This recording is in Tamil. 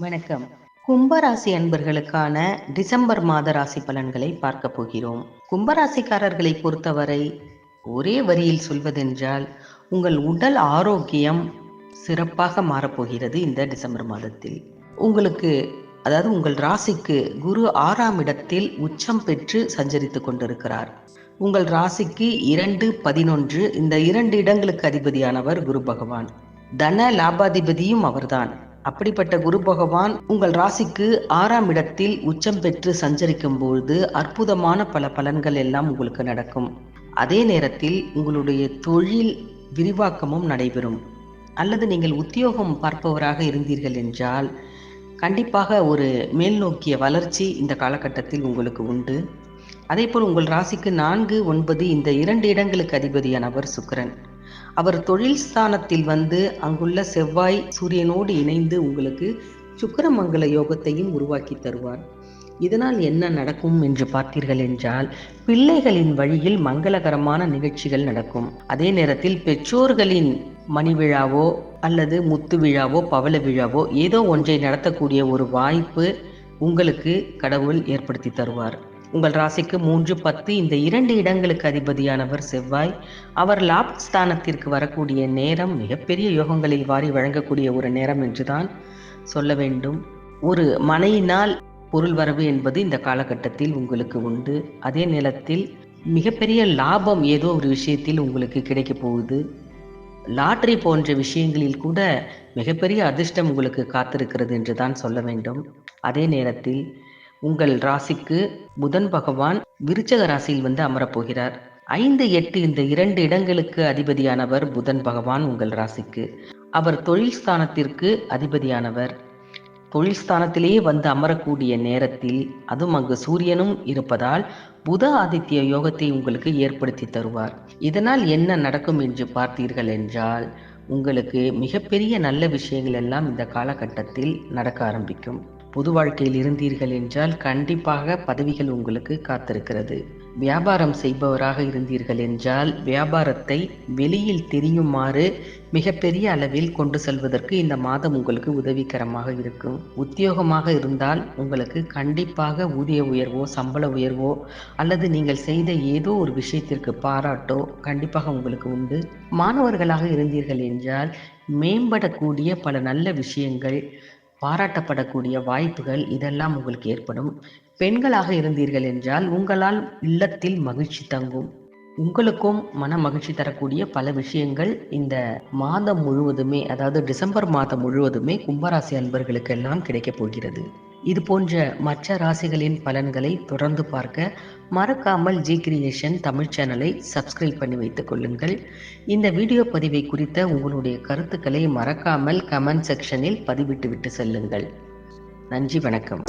வணக்கம். கும்பராசி அன்பர்களுக்கான டிசம்பர் மாத ராசி பலன்களை பார்க்க போகிறோம். கும்பராசிக்காரர்களை பொறுத்தவரை ஒரே வரியில் சொல்வதென்றால் உங்கள் உடல் ஆரோக்கியம் சிறப்பாக மாறப்போகிறது இந்த டிசம்பர் மாதத்தில். உங்களுக்கு அதாவது உங்கள் ராசிக்கு குரு ஆறாம் இடத்தில் உச்சம் பெற்று சஞ்சரித்து கொண்டிருக்கிறார். உங்கள் ராசிக்கு இரண்டு பதினொன்று இந்த இரண்டு இடங்களுக்கு அதிபதியானவர் குரு பகவான். தன லாபாதிபதியும் அவர்தான். அப்படிப்பட்ட குரு பகவான் உங்கள் ராசிக்கு ஆறாம் இடத்தில் உச்சம் பெற்று சஞ்சரிக்கும் பொழுது அற்புதமான பல பலன்கள் எல்லாம் உங்களுக்கு நடக்கும். அதே நேரத்தில் உங்களுடைய தொழில் விரிவாக்கமும் நடைபெறும். அல்லது நீங்கள் உத்தியோகம் பார்ப்பவராக இருந்தீர்கள் என்றால் கண்டிப்பாக ஒரு மேல் நோக்கிய வளர்ச்சி இந்த காலகட்டத்தில் உங்களுக்கு உண்டு. அதேபோல் உங்கள் ராசிக்கு நான்கு ஒன்பது இந்த இரண்டு இடங்களுக்கு அதிபதியானவர் சுக்கிரன். அவர் தொழில் ஸ்தானத்தில் வந்து அங்குள்ள செவ்வாய் சூரியனோடு இணைந்து உங்களுக்கு சுக்கரமங்கல யோகத்தையும் உருவாக்கி தருவார். இதனால் என்ன நடக்கும் என்று பார்த்தீர்கள் என்றால் பிள்ளைகளின் வழியில் மங்களகரமான நிகழ்ச்சிகள் நடக்கும். அதே நேரத்தில் பெற்றோர்களின் மணி விழாவோ அல்லது முத்து விழாவோ பவள விழாவோ ஏதோ ஒன்றை நடத்தக்கூடிய ஒரு வாய்ப்பு உங்களுக்கு கடவுள் ஏற்படுத்தி தருவார். உங்கள் ராசிக்கு மூன்று பத்து இந்த இரண்டு இடங்களுக்கு அதிபதியானவர் செவ்வாய். அவர் லாபஸ்தானத்திற்கு வரக்கூடிய நேரம் மிகப்பெரிய யோகங்களை வாரி வழங்கக்கூடிய ஒரு நேரம் என்றுதான் சொல்ல வேண்டும். ஒரு மனையினால் பொருள் வரவு என்பது இந்த காலகட்டத்தில் உங்களுக்கு உண்டு. அதே நேரத்தில் மிகப்பெரிய லாபம் ஏதோ ஒரு விஷயத்தில் உங்களுக்கு கிடைக்க போகுது. லாட்ரி போன்ற விஷயங்களில் கூட மிகப்பெரிய அதிர்ஷ்டம் உங்களுக்கு காத்திருக்கிறது என்று தான் சொல்ல வேண்டும். அதே நேரத்தில் உங்கள் ராசிக்கு புதன் பகவான் விருச்சக ராசியில் வந்து அமரப்போகிறார். ஐந்து எட்டு இந்த இரண்டு இடங்களுக்கு அதிபதியானவர் புதன் பகவான் உங்கள் ராசிக்கு. அவர் தொழில் ஸ்தானத்திற்கு அதிபதியானவர். தொழில் ஸ்தானத்திலேயே வந்து அமரக்கூடிய நேரத்தில் அதுவும் அங்கு சூரியனும் இருப்பதால் புத ஆதித்ய யோகத்தை உங்களுக்கு ஏற்படுத்தி தருவார். இதனால் என்ன நடக்கும் என்று பார்த்தீர்கள் என்றால் உங்களுக்கு மிகப்பெரிய நல்ல விஷயங்கள் எல்லாம் இந்த காலகட்டத்தில் நடக்க ஆரம்பிக்கும். பொது வாழ்க்கையில் இருந்தீர்கள் என்றால் கண்டிப்பாக பதவிகள் உங்களுக்கு காத்திருக்கிறது. வியாபாரம் செய்பவராக இருந்தீர்கள் என்றால் வியாபாரத்தை வெளியில் தெரியுமாறு மிகப்பெரிய அளவில் கொண்டு செல்வதற்கு இந்த மாதம் உங்களுக்கு உதவிகரமாக இருக்கும். உத்தியோகமாக இருந்தால் உங்களுக்கு கண்டிப்பாக ஊதிய உயர்வோ சம்பள உயர்வோ அல்லது நீங்கள் செய்த ஏதோ ஒரு விஷயத்திற்கு பாராட்டோ கண்டிப்பாக உங்களுக்கு உண்டு. மாணவர்களாக இருந்தீர்கள் என்றால் மேம்படக்கூடிய பல நல்ல விஷயங்கள் பாராட்டப்படக்கூடிய வாய்ப்புகள் இதெல்லாம் உங்களுக்கு ஏற்படும். பெண்களாக இருந்தீர்கள் என்றால் உங்களால் இல்லத்தில் மகிழ்ச்சி தங்கும். உங்களுக்கும் மன மகிழ்ச்சி தரக்கூடிய பல விஷயங்கள் இந்த மாதம் முழுவதுமே அதாவது டிசம்பர் மாதம் முழுவதுமே கும்பராசி அன்பர்களுக்கெல்லாம் கிடைக்கப் போகிறது. இது போன்ற மற்ற ராசிகளின் பலன்களை தொடர்ந்து பார்க்க மறக்காமல் ஜி கிரியேஷன் தமிழ் சேனலை சப்ஸ்கிரைப் பண்ணி வைத்துக் கொள்ளுங்கள். இந்த வீடியோ பதிவை குறித்த உங்களுடைய கருத்துக்களை மறக்காமல் கமெண்ட் செக்ஷனில் பதிவிட்டு விட்டு செல்லுங்கள். நன்றி வணக்கம்.